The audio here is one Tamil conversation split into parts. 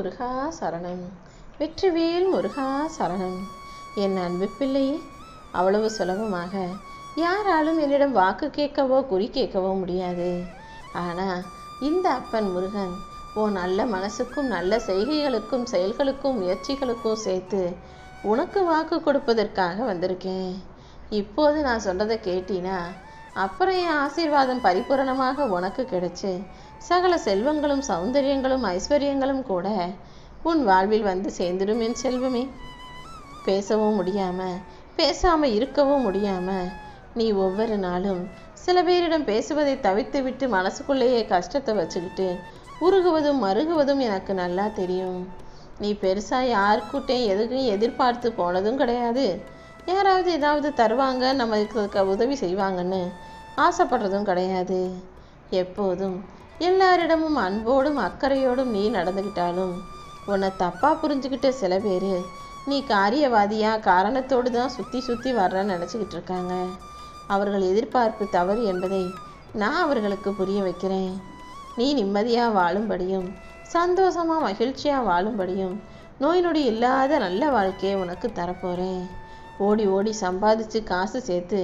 முருகா சரணம். வெற்றிவேல் முருகா சரணம். என் அன்பு பிள்ளையே அவ்வளவு சுலபமாக யாராலும் என்னிடம் வாக்கு கேட்கவோ குறி கேட்கவோ முடியாது. ஆனால் இந்த அப்பன் முருகன் ஓ நல்ல மனசுக்கும் நல்ல செய்கைகளுக்கும் செயல்களுக்கும் முயற்சிகளுக்கும் சேர்த்து உனக்கு வாக்கு கொடுப்பதற்காக வந்திருக்கேன். இப்போது நான் சொல்கிறத கேட்டினா அப்புறம் என் ஆசீர்வாதம் பரிபூரணமாக உனக்கு கிடைச்சு சகல செல்வங்களும் சௌந்தரியங்களும் ஐஸ்வர்யங்களும் கூட உன் வாழ்வில் வந்து சேர்ந்துடும் என் செல்வமே. பேசவும் முடியாம பேசாம இருக்கவும் முடியாம நீ ஒவ்வொரு நாளும் சில பேரிடம் பேசுவதை தவித்து விட்டு மனசுக்குள்ளேயே கஷ்டத்தை வச்சுக்கிட்டு உருகுவதும் மருகுவதும் எனக்கு நல்லா தெரியும். நீ பெருசா யாருக்கிட்டே எதுக்கும் எதிர்பார்த்து போனதும் கிடையாது. யாராவது ஏதாவது தருவாங்க நம்மளுக்கு உதவி செய்வாங்கன்னு ஆசைப்படுறதும் கிடையாது. எப்போதும் எல்லாரிடமும் அன்போடும் அக்கறையோடும் நீ நடந்துக்கிட்டாலும் உன்னை தப்பாக புரிஞ்சுக்கிட்ட சில பேர் நீ காரியவாதியா காரணத்தோடு தான் சுற்றி சுற்றி வர்றன்னு நினச்சிக்கிட்டு இருக்காங்க. அவர்கள் எதிர்பார்ப்பு தவறு என்பதை நான் அவர்களுக்கு புரிய வைக்கிறேன். நீ நிம்மதியாக வாழும்படியும் சந்தோஷமாக மகிழ்ச்சியாக வாழும்படியும் நோய் நொடி இல்லாத நல்ல வாழ்க்கையை உனக்கு தரப்போகிறேன் ஓடி ஓடி சம்பாதிச்சு காசு சேர்த்து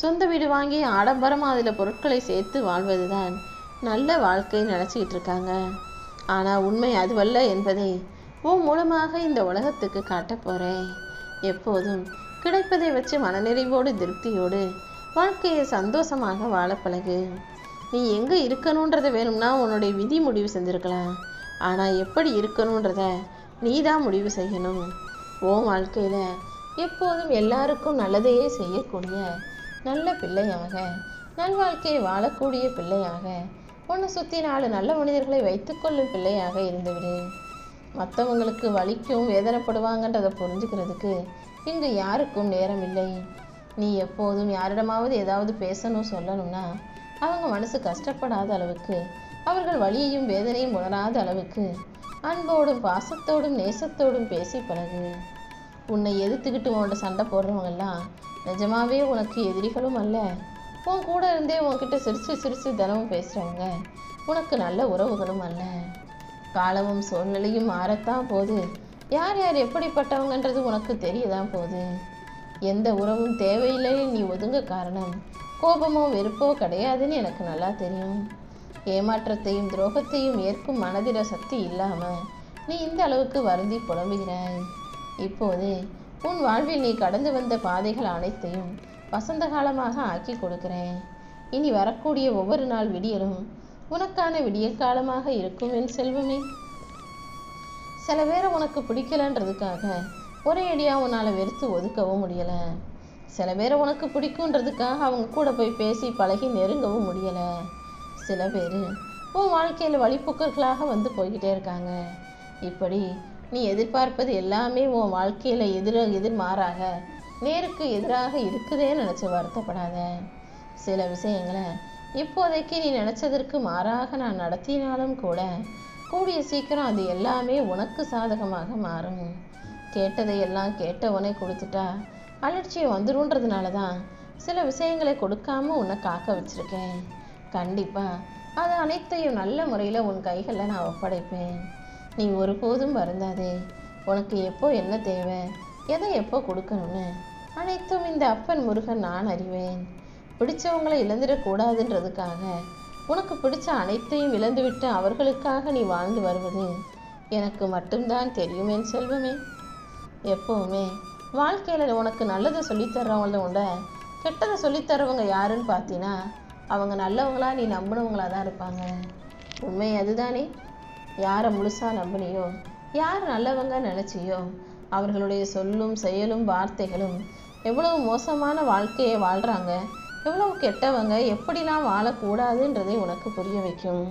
சொந்த வீடு வாங்கி ஆடம்பரமாக அதில் பொருட்களை சேர்த்து வாழ்வது தான் நல்ல வாழ்க்கையை நினச்சிக்கிட்டு இருக்காங்க. ஆனால் உண்மை அதுவல்ல என்பதை உன் மூலமாக இந்த உலகத்துக்கு காட்டப் போகிறேன் எப்போதும் கிடைப்பதை வச்சு மனநிறைவோடு திருப்தியோடு வாழ்க்கையை சந்தோஷமாக வாழ பழகு. நீ எங்கே இருக்கணுன்றத வேணும்னா உன்னுடைய விதி முடிவு செஞ்சுருக்கலாம். ஆனால் எப்படி இருக்கணுன்றத நீ தான் முடிவு செய்யணும். உன் வாழ்க்கையில் எப்போதும் எல்லாருக்கும் நல்லதையே செய்யக்கூடிய நல்ல பிள்ளையாக நல்வாழ்க்கையை வாழக்கூடிய பிள்ளையாக உன்னை சுற்றி நாலு நல்ல மனிதர்களை வைத்துக்கொள்ளும் பிள்ளையாக இருந்துவிடு. மற்றவங்களுக்கு வலிக்கும் வேதனைப்படுவாங்கன்றதை புரிஞ்சுக்கிறதுக்கு இங்கு யாருக்கும் நேரம் இல்லை நீ எப்போதும் யாரிடமாவது ஏதாவது பேசணும் சொல்லணும்னா அவங்க மனசு கஷ்டப்படாத அளவுக்கு அவர்கள் வலியையும் வேதனையும் உணராத அளவுக்கு அன்போடும் பாசத்தோடும் நேசத்தோடும் பேசி பழகு. உன்னை எதிர்த்துக்கிட்டு உன்கிட்ட சண்டை போடுறவங்கெல்லாம் நிஜமாவே உனக்கு எதிரிகளும் அல்ல. உன் கூட இருந்தே உன்கிட்ட சிரிச்சு சிரிச்சு தினமும் பேசுகிறவங்க உனக்கு நல்ல உறவுகளும் அல்ல. காலமும் சூழ்நிலையும் மாறத்தான் போது யார் யார் எப்படிப்பட்டவங்கன்றது உனக்கு தெரியதான் போகுது. எந்த உறவும் தேவையில்லைன்னு நீ ஒதுங்க காரணம். கோபமோ வெறுப்போ கிடையாதுன்னு எனக்கு நல்லா தெரியும். ஏமாற்றத்தையும் துரோகத்தையும் ஏற்கும் மனதில சக்தி இல்லாம நீ இந்த அளவுக்கு வருந்தி புலம்புகிறாய். இப்போது உன் வாழ்வில் நீ கடந்து வந்த பாதைகள் அனைத்தையும் வசந்த காலமாக ஆக்கி கொடுக்கிறேன். இனி வரக்கூடிய ஒவ்வொரு நாள் விடியலும் உனக்கான விடியல் காலமாக இருக்கும் என் செல்வமே. சில பேரை உனக்கு பிடிக்கலன்றதுக்காக ஒரே அடியாக உன்னால் வெறுத்து ஒதுக்கவும் முடியலை. சில பேரை உனக்கு பிடிக்குன்றதுக்காக அவங்க கூட போய் பேசி பழகி நெருங்கவும் முடியலை. சில பேர் உன் வாழ்க்கையில் வழிபோக்கர்களாக வந்து போய்கிட்டே இருக்காங்க. இப்படி நீ எதிர்பார்ப்பது எல்லாமே உன் வாழ்க்கையில் எதிர எதிர்மாறாக நேருக்கு எதிராக இருக்குதே நினச்சி வருத்தப்படாத. சில விஷயங்களை இப்போதைக்கு நீ நினச்சதற்கு மாறாக நான் நடத்தினாலும் கூட கூடிய சீக்கிரம் அது எல்லாமே உனக்கு சாதகமாக மாறும். கேட்டதை எல்லாம் கேட்டவனே கொடுத்துட்டா அலட்சியம் வந்துருன்றதுனால தான் சில விஷயங்களை கொடுக்காம உன்னை காக்க வச்சிருக்கேன். கண்டிப்பாக அது அனைத்தையும் நல்ல முறையில் உன் கைகளில் நான் ஒப்படைப்பேன். நீ ஒருபோதும் வருந்தாதே உனக்கு எப்போ என்ன தேவை எதை எப்போ கொடுக்கணும்னு அனைத்தும் இந்த அப்பன் முருகன் நான் அறிவேன். பிடிச்சவங்களை இழந்துடக்கூடாதுன்றதுக்காக உனக்கு பிடிச்ச அனைத்தையும் இழந்துவிட்டு அவர்களுக்காக நீ வாழ்ந்து வருவது எனக்கு மட்டும்தான் தெரியும் என் செல்வமே. எப்பவுமே வாழ்க்கையில் உனக்கு நல்லதை சொல்லித்தர்றவங்கள உண்ட கெட்டதை சொல்லித்தரவங்க யாருன்னு பார்த்தீங்கன்னா அவங்க நல்லவங்களா நீ நம்பினவங்களா தான் இருப்பாங்க. உண்மை அதுதானே? யாரை முழுசாக நம்பினியோ யார் நல்லவங்க நினச்சியோ அவர்களுடைய சொல்லும் செயலும் வார்த்தைகளும் எவ்வளவு மோசமான வாழ்க்கையை வாழ்கிறாங்க எவ்வளவு கெட்டவங்க எப்படிலாம் வாழக்கூடாதுன்றதை உனக்கு புரிய வைக்கும்.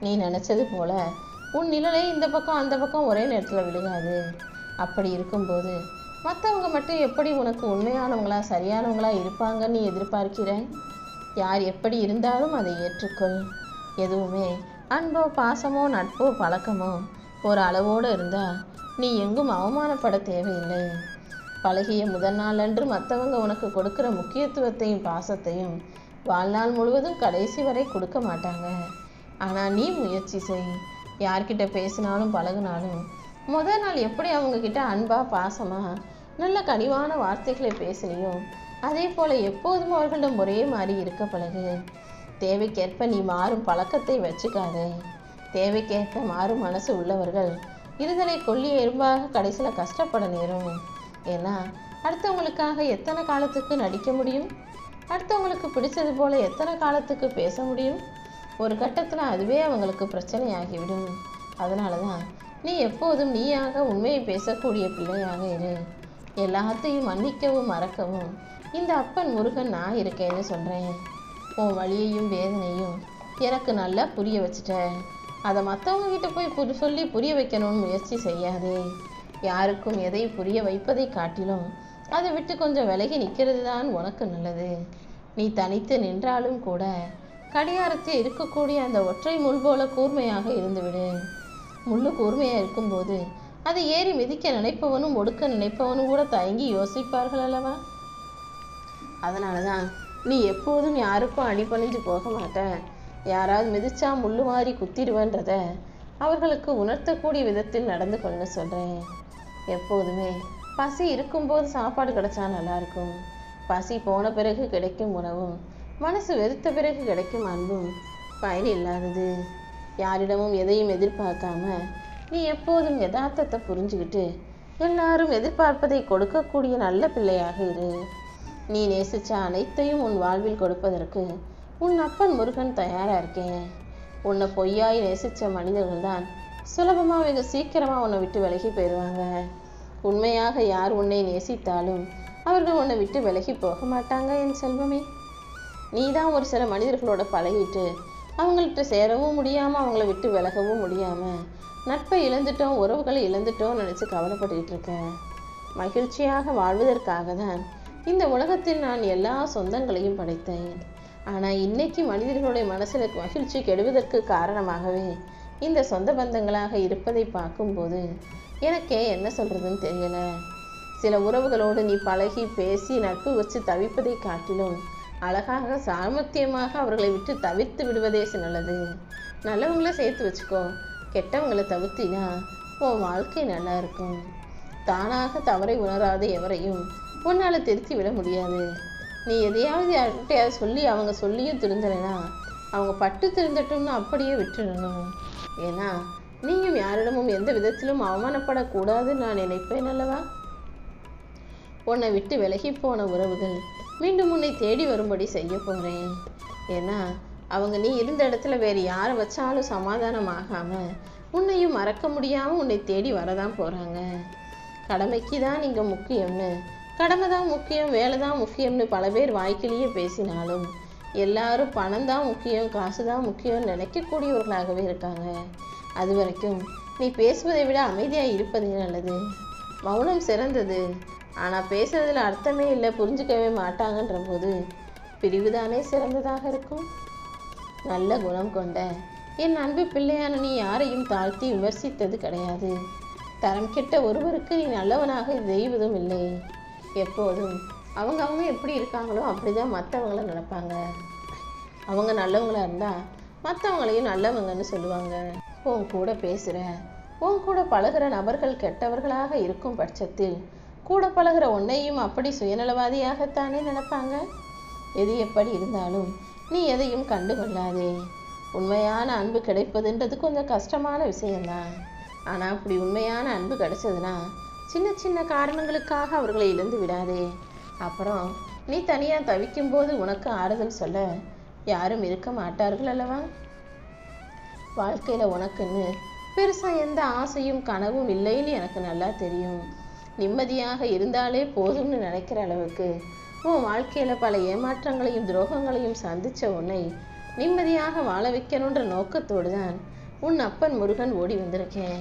நீ நினச்சது போல உன் நிழலை இந்த பக்கம் அந்த பக்கம் ஒரே நேரத்தில் விழுகாது. அப்படி இருக்கும்போது மற்றவங்க மட்டும் எப்படி உனக்கு உண்மையானவங்களா சரியானவங்களா இருப்பாங்கன்னு நீ யார் எப்படி இருந்தாலும் அதை ஏற்றுக்கொள் எதுவுமே அன்போ பாசமோ நட்போ பழக்கமோ ஒரு அளவோடு இருந்தால் நீ எங்கும் அவமானப்பட தேவையில்லை. பழகிய முதல் நாளன்று மற்றவங்க உனக்கு கொடுக்குற முக்கியத்துவத்தையும் பாசத்தையும் வாழ்நாள் முழுவதும் கடைசி வரை கொடுக்க மாட்டாங்க. ஆனால் நீ முயற்சி செய். யார்கிட்ட பேசினாலும் பழகுனாலும். முதல் நாள் எப்படி அவங்க கிட்ட அன்பா பாசமா நல்ல கனிவான வார்த்தைகளை பேசினியோ அதே போல எப்போதும் அவர்களிடம் ஒரே மாதிரி இருக்க பழகு. தேவைக்கேற்ப நீ மாறும் பழக்கத்தை வச்சுக்காதே. தேவைக்கேற்ப மாறும் மனசு உள்ளவர்கள் இருதலை கொல்லி எறும்பாக கடைசியில் கஷ்டப்பட நேரும். ஏன்னா அடுத்தவங்களுக்காக எத்தனை காலத்துக்கு நடிக்க முடியும்? அடுத்தவங்களுக்கு பிடிச்சது போல எத்தனை காலத்துக்கு பேச முடியும்? ஒரு கட்டத்தில் அதுவே அவங்களுக்கு பிரச்சனையாகிவிடும். அதனால தான் நீ எப்போதும் நீயாக உண்மையை பேசக்கூடிய பிள்ளையாக இரு. எல்லாத்தையும் மன்னிக்கவும் மறக்கவும். இந்த அப்பன் முருகன் நான் இருக்கேன்னு சொல்கிறேன் உன் வழியையும் வேதனையும் எனக்கு நல்லா புரிய வச்சுட்ட. அதை மற்றவங்க கிட்ட போய் சொல்லி புரிய வைக்கணும்னு முயற்சி செய்யாதே. யாருக்கும் எதை புரிய வைப்பதை காட்டிலும் அதை விட்டு கொஞ்சம் விலகி நிற்கிறது தான் உனக்கு நல்லது. நீ தனித்து நின்றாலும் கூட கடிகாரத்தில் இருக்கக்கூடிய அந்த ஒற்றை முள் போல கூர்மையாக இருந்துவிடு. முள்ளு கூர்மையாக இருக்கும்போது அதை ஏறி மிதிக்க நினைப்பவனும் ஒடுக்க நினைப்பவனும் கூட தயங்கி யோசிப்பார்கள் அல்லவா? அதனால தான் நீ எப்போதும் யாருக்கும் அடிபணிஞ்சு போக மாட்ட. யாராவது மிதிச்சா முள்ளு மாதிரி குத்திடுவேன்றத அவர்களுக்கு உணர்த்தக்கூடிய விதத்தில் நடந்து கொள்ள சொல்கிறேன் எப்போதுமே. பசி இருக்கும்போது சாப்பாடு கிடைச்சா நல்லாயிருக்கும். பசி போன பிறகு கிடைக்கும் உணவும் மனசு வெறுத்த பிறகு கிடைக்கும் அன்பும் பயன் இல்லாதது. யாரிடமும் எதையும் எதிர்பார்க்காம நீ எப்போதும் யதார்த்தத்தை புரிஞ்சுக்கிட்டு எல்லாரும் எதிர்பார்ப்பதை கொடுக்கக்கூடிய நல்ல பிள்ளையாக இரு. நீ நேசிச்ச அனைத்தையும் உன் வாழ்வில் கொடுப்பதற்கு உன் அப்பன் முருகன் தயாராக இருக்கேன். உன்னை பொய்யாய் நேசித்த மனிதர்கள் தான் சுலபமாக வெகு சீக்கிரமாக உன்னை விட்டு விலகி போயிடுவாங்க. உண்மையாக யார் உன்னை நேசித்தாலும் அவர்கள் உன்னை விட்டு விலகி போக மாட்டாங்க என் செல்வமே. நீ தான் ஒரு சில மனிதர்களோட பழகிட்டு அவங்கள்ட்ட சேரவும் முடியாமல் அவங்கள விட்டு விலகவும் முடியாமல் நட்பை இழந்துட்டோம் உறவுகளை இழந்துட்டோம் நினச்சி கவலைப்பட்டுக்கிட்டு இருக்கேன் மகிழ்ச்சியாக வாழ்வதற்காக தான் இந்த உலகத்தில் நான் எல்லா சொந்தங்களையும் படைத்தேன். ஆனால் இன்னைக்கு மனிதர்களுடைய மனசில் மகிழ்ச்சி கெடுவதற்கு காரணமாகவே இந்த சொந்த பந்தங்களாக இருப்பதை பார்க்கும்போது எனக்கே என்ன சொல்கிறதுன்னு தெரியல. சில உறவுகளோடு நீ பழகி பேசி நட்பு வச்சு தவிப்பதை காட்டிலும் அழகாக சாமர்த்தியமாக அவர்களை விட்டு தவிர்த்து விடுவதே நல்லது. நல்லவங்கள சேர்த்து வச்சுக்கோ. கெட்டவங்களை தவிர்த்தினா உன் வாழ்க்கை நல்லா இருக்கும். தானாக தவறை உணராத எவரையும் உன்னால் திருத்தி விட முடியாது. நீ எதையாவது யார்கிட்டையாவது சொல்லி அவங்க சொல்லியும் திருந்தலைனா அவங்க பட்டு திருந்தட்டும்னு அப்படியே விட்டுடணும் ஏன்னா நீயும் யாரிடமும் எந்த விதத்திலும் அவமானப்படக்கூடாதுன்னு நான் நினைப்பேன் அல்லவா? உன்னை விட்டு விலகி போன உறவுகள் மீண்டும் உன்னை தேடி வரும்படி செய்ய போகிறேன் ஏன்னா அவங்க நீ இருந்த இடத்துல வேறு யாரை வச்சாலும் சமாதானம் உன்னையும் மறக்க முடியாமல் உன்னை தேடி வரதான் போகிறாங்க கடமைக்கு தான் நீங்கள் முக்கியம்னு கடமை தான் முக்கியம் வேலை தான் முக்கியம்னு பல பேர் வாய்க்கிலேயே பேசினாலும் எல்லாரும் பணம் தான் முக்கியம் காசு தான் முக்கியம்னு நினைக்கக்கூடியவர்களாகவே இருக்காங்க. அது வரைக்கும் நீ பேசுவதை விட அமைதியாக இருப்பதே நல்லது. மௌனம் சிறந்தது. ஆனால் பேசுறதுல அர்த்தமே இல்லை புரிஞ்சுக்கவே மாட்டாங்கன்ற போது பிரிவுதானே சிறந்ததாக இருக்கும்? நல்ல குணம் கொண்ட என் அன்பு பிள்ளையான நீ யாரையும் தாழ்த்தி விமர்சித்தது கிடையாது. தரம் கெட்ட ஒருவருக்கு நீ நல்லவனாக தெய்வதும் இல்லை. எப்போதும் அவங்க அவங்க எப்படி இருக்காங்களோ அப்படிதான் மற்றவங்கள நினைப்பாங்க. அவங்க நல்லவங்களாக இருந்தால் மற்றவங்களையும் நல்லவங்கன்னு சொல்லுவாங்க. உன் கூட பேசுகிற உன் கூட பழகிற நபர்கள் கெட்டவர்களாக இருக்கும் பட்சத்தில் கூட பழகுற உன்னையும் அப்படி சுயநலவாதியாகத்தானே நினைப்பாங்க? எது எப்படி இருந்தாலும் நீ எதையும் கண்டு கொள்ளாதே உண்மையான அன்பு கிடைப்பதுன்றது கொஞ்சம் கஷ்டமான விஷயம்தான். ஆனால் அப்படி உண்மையான அன்பு கிடைச்சதுன்னா சின்ன சின்ன காரணங்களுக்காக அவர்களை இழந்து விடாதே. அப்புறம் நீ தனியாக தவிக்கும்போது உனக்கு ஆறுதல் சொல்ல யாரும் இருக்க மாட்டார்கள் அல்லவா? வாழ்க்கையில் உனக்குன்னு பெருசாக எந்த ஆசையும் கனவும் இல்லைன்னு எனக்கு நல்லா தெரியும். நிம்மதியாக இருந்தாலே போதும்னு நினைக்கிற அளவுக்கு உன் வாழ்க்கையில் பல ஏமாற்றங்களையும் துரோகங்களையும் சந்தித்த உன்னை நிம்மதியாக வாழ வைக்கணுன்ற நோக்கத்தோடு தான் உன் அப்பன் முருகன் ஓடி வந்திருக்கேன்.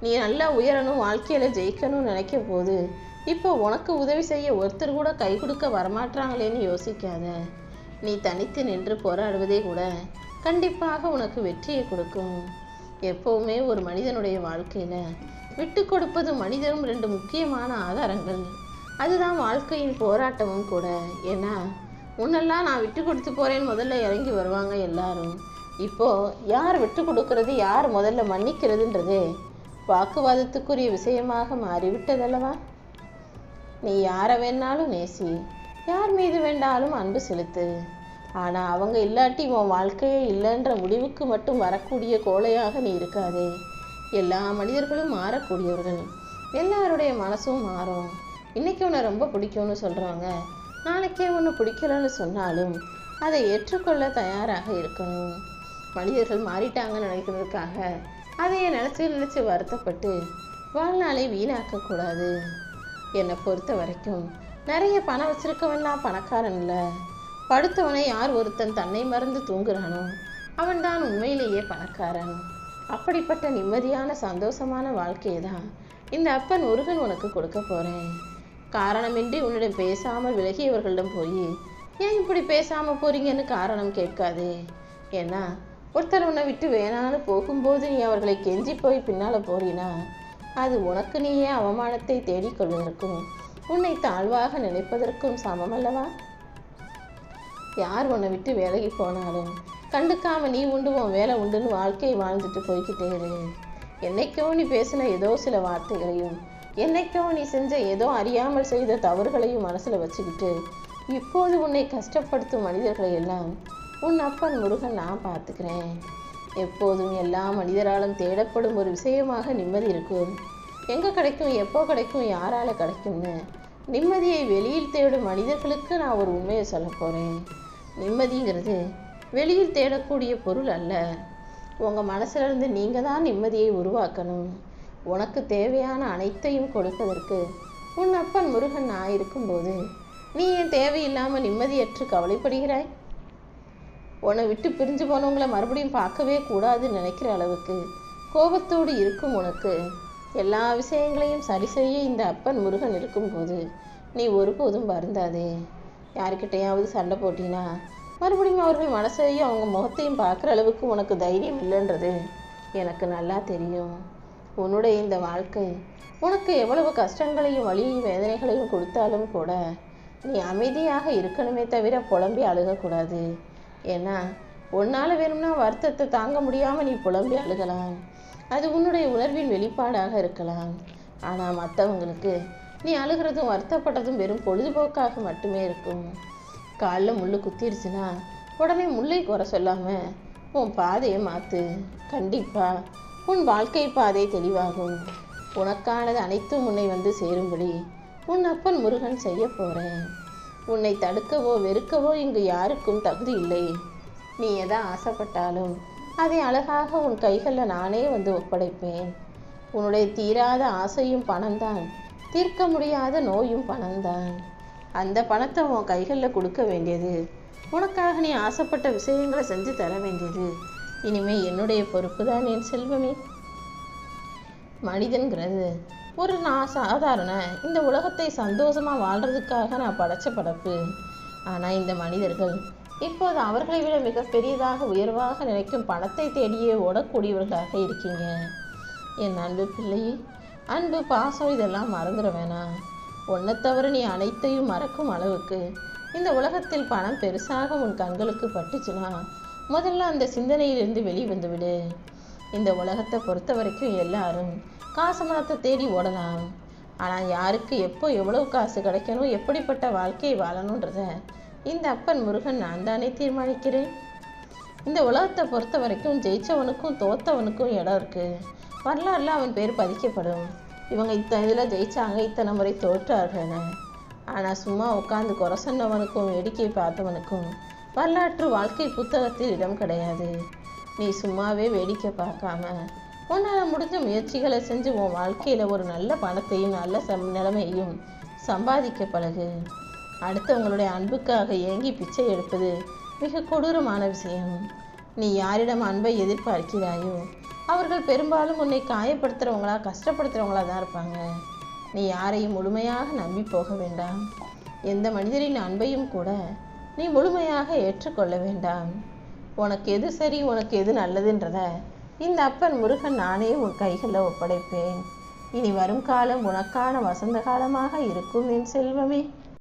நீ நல்லா உயரணும் வாழ்க்கையில் ஜெயிக்கணும்னு நினைக்கும் போது இப்போ உனக்கு உதவி செய்ய ஒருத்தர் கூட கை கொடுக்க வரமாட்டாங்களேன்னு யோசிக்காத. நீ தனித்து நின்று போராடுவதே கூட கண்டிப்பாக உனக்கு வெற்றியை கொடுக்கும். எப்பவுமே ஒரு மனிதனுடைய வாழ்க்கையில விட்டு கொடுப்பது மனிதரும் ரெண்டு முக்கியமான ஆதாரங்கள். அதுதான் வாழ்க்கையின் போராட்டமும் கூட. ஏன்னா முன்னெல்லாம் நான் விட்டு கொடுத்து போகிறேன்னு முதல்ல இறங்கி வருவாங்க எல்லாரும். இப்போ யார் விட்டு கொடுக்கறது யார் முதல்ல மன்னிக்கிறதுன்றதே வாக்குவாதத்துக்குரிய விஷயமாக மாறிவிட்டதல்லவா? நீ யாரை வேணாலும் நேசி. யார் மீது வேண்டாலும் அன்பு செலுத்து. ஆனால் அவங்க இல்லாட்டி உன் வாழ்க்கையே இல்லைன்ற முடிவுக்கு மட்டும் வரக்கூடிய கோழையாக நீ இருக்காதே. எல்லா மனிதர்களும் மாறக்கூடியவர்கள். எல்லாருடைய மனசும் மாறும். இன்னைக்கு உன்னை ரொம்ப பிடிக்கும்னு சொல்கிறாங்க நாளைக்கே ஒன்று பிடிக்கலன்னு சொன்னாலும் அதை ஏற்றுக்கொள்ள தயாராக இருக்கணும். மனிதர்கள் மாறிட்டாங்கன்னு நினைக்கிறதுக்காக அதையே நினச்சி நினச்சி வருத்தப்பட்டு வாழ்நாளை வீணாக்கக்கூடாது. என்னை பொறுத்த வரைக்கும் நிறைய பணம் வச்சிருக்கவன்லாம் பணக்காரன் இல்லை. படுத்தவனை யார் ஒருத்தன் தன்னை மறந்து தூங்குறானோ அவன்தான் உண்மையிலேயே பணக்காரன். அப்படிப்பட்ட நிம்மதியான சந்தோஷமான வாழ்க்கையை தான் இந்த அப்பன் முருகன் உனக்கு கொடுக்க போகிறேன் காரணமின்றி உன்னிடம் பேசாமல் விலகியவர்களிடம் போய் ஏன் இப்படி பேசாமல் போறீங்கன்னு காரணம் கேட்காதே. ஏன்னா ஒருத்தர் உன்னை விட்டு வேணான்னு போகும்போது நீ அவர்களை கெஞ்சி போய் பின்னால் போறீனா அது உனக்கு நீயே அவமானத்தை தேடிக்கொள்வதற்கும் உன்னை தாழ்வாக நினைப்பதற்கும் சமமல்லவா? யார் உன்னை விட்டு வேலைக்கு போனாலும்? கண்டுக்காம நீ உண்டு உன் வேலை உண்டுன்னு வாழ்க்கையை வாழ்ந்துட்டு போய்கிட்டே இரு என்னைக்கோ நீ பேசின ஏதோ சில வார்த்தைகளையும் என்னைக்கோ நீ செஞ்ச ஏதோ அறியாமல் செய்த தவறுகளையும் மனசுல வச்சுக்கிட்டு இப்போது உன்னை கஷ்டப்படுத்தும் மனிதர்களை எல்லாம் உன் அப்பன் முருகன் நான் பார்த்துக்கிறேன். எப்போதும் எல்லா மனிதராலும் தேடப்படும் ஒரு விஷயமாக நிம்மதி இருக்கும். எங்கே கிடைக்கும் எப்போ கிடைக்கும் யாரால் கிடைக்கும்னு. நிம்மதியை வெளியில் தேடும் மனிதர்களுக்கு நான் ஒரு உண்மையை சொல்ல போகிறேன் நிம்மதிங்கிறது வெளியில் தேடக்கூடிய பொருள் அல்ல. உங்கள் மனசுல இருந்து நீங்கள் தான் நிம்மதியை உருவாக்கணும். உனக்கு தேவையான அனைத்தையும் கொடுப்பதற்கு உன் அப்பன் முருகன் நான் இருக்கும்போது நீ ஏன் தேவையில்லாமல் நிம்மதியற்று கவலைப்படுகிறாய்? உன்னை விட்டு பிரிஞ்சு போனவங்களை மறுபடியும் பார்க்கவே கூடாதுன்னு நினைக்கிற அளவுக்கு கோபத்தோடு இருக்கும் உனக்கு. எல்லா விஷயங்களையும் சரி செய்ய இந்த அப்பன் முருகன் இருக்கும்போது நீ ஒருபோதும் வருந்தாதே. யாருக்கிட்டையாவது சண்டை போட்டினா மறுபடியும் அவர்கள் மனசையும் அவங்க முகத்தையும் பார்க்குற அளவுக்கு உனக்கு தைரியம் இல்லைன்றது எனக்கு நல்லா தெரியும். உன்னுடைய இந்த வாழ்க்கை உனக்கு எவ்வளவு கஷ்டங்களையும் வழியையும் வேதனைகளையும் கொடுத்தாலும் கூட நீ அமைதியாக இருக்கணுமே தவிர புலம்பி அழுகக்கூடாது. ஏன்னா உன்னால் வேணும்னா வருத்தத்தை தாங்க முடியாமல் நீ புலம்பி அழுகலாம். அது உன்னுடைய உணர்வின் வெளிப்பாடாக இருக்கலாம். ஆனால் மற்றவங்களுக்கு நீ அழுகிறதும் வருத்தப்பட்டதும் வெறும் பொழுதுபோக்காக மட்டுமே இருக்கும். காலில் முள் குத்திருச்சுன்னா உடனே முல்லை குறை சொல்லாமல் உன் பாதையை மாற்று கண்டிப்பாக உன் வாழ்க்கை பாதை தெளிவாகும். உனக்கானது அனைத்தும் உன்னை வந்து சேரும்படி உன் அப்பன் முருகன் செய்ய போகிறேன் உன்னை தடுக்கவோ வெறுக்கவோ இங்கு யாருக்கும் தகுதி இல்லை. நீ எதை ஆசைப்பட்டாலும் அதை அழகாக உன் கைகளில் நானே வந்து ஒப்படைப்பேன். உன்னுடைய தீராத ஆசையும் பணம்தான். தீர்க்க முடியாத நோயும் பணம்தான். அந்த பணத்தை உன் கைகளில் கொடுக்க வேண்டியது. உனக்காக நீ ஆசைப்பட்ட விஷயங்களை செஞ்சு தர வேண்டியது. இனிமே என்னுடைய பொறுப்பு தான் என் செல்வமே. மனிதன்கிறது ஒரு நான் சாதாரண இந்த உலகத்தை சந்தோஷமாக வாழ்றதுக்காக நான் படைச்ச படைப்பு. ஆனால் இந்த மனிதர்கள் இப்போது அவர்களை விட மிக பெரியதாக உயர்வாக நினைக்கும் பணத்தை தேடியே ஓடக்கூடியவர்களாக இருக்கீங்க. என் அன்பு பிள்ளையே அன்பு பாசம் இதெல்லாம் மறந்துட வேணாம். ஒன்றை தவிர நீ அனைத்தையும் மறக்கும் அளவுக்கு இந்த உலகத்தில் பணம் பெருசாக உன் கண்களுக்கு பட்டுச்சுன்னா முதல்ல அந்த சிந்தனையிலிருந்து வெளிவந்துவிடு இந்த உலகத்தை பொறுத்த வரைக்கும் எல்லாரும் காசு மரத்தை தேடி ஓடலாம். ஆனால் யாருக்கு எப்போ எவ்வளவு காசு கிடைக்கணும் எப்படிப்பட்ட வாழ்க்கையை வாழணுன்றத இந்த அப்பன் முருகன் நான் தானே தீர்மானிக்கிறேன். இந்த உலகத்தை பொறுத்த வரைக்கும் ஜெயிச்சவனுக்கும் தோத்தவனுக்கும் இடம் இருக்குது வரலாறுல அவன் பேர் பதிக்கப்படும். இவங்க இத்தனை இதில் ஜெயிச்சாங்க இத்தனை முறை தோற்றார்கள்னு ஆனால் சும்மா உட்காந்து குறை சொன்னவனுக்கும் வேடிக்கை பார்த்தவனுக்கும் வரலாற்று வாழ்க்கை புத்தகத்தில் இடம் கிடையாது. நீ சும்மாவே வேடிக்கை பார்க்காம உன்னால் முடிஞ்ச முயற்சிகளை செஞ்சு உன் வாழ்க்கையில் ஒரு நல்ல பணத்தையும் நல்ல சம் நிலைமையையும் சம்பாதிக்க பழகு. அடுத்தவங்களுடைய அன்புக்காக ஏங்கி பிச்சை எடுப்பது மிக கொடூரமான விஷயம். நீ யாரிடம் அன்பை எதிர்பார்க்கிறாயோ அவர்கள் பெரும்பாலும் உன்னை காயப்படுத்துகிறவங்களா கஷ்டப்படுத்துறவங்களா தான் இருப்பாங்க. நீ யாரையும் முழுமையாக நம்பி போக வேண்டாம். எந்த மனிதரின் அன்பையும் கூட நீ முழுமையாக ஏற்றுக்கொள்ள வேண்டாம். உனக்கு எது சரி உனக்கு எது நல்லதுன்றத இந்த அப்பன் முருகன் நானே உன் கைகளில் ஒப்படைப்பேன். இனி வரும் காலம் உனக்கான வசந்த காலமாக இருக்கும் என் செல்வமே.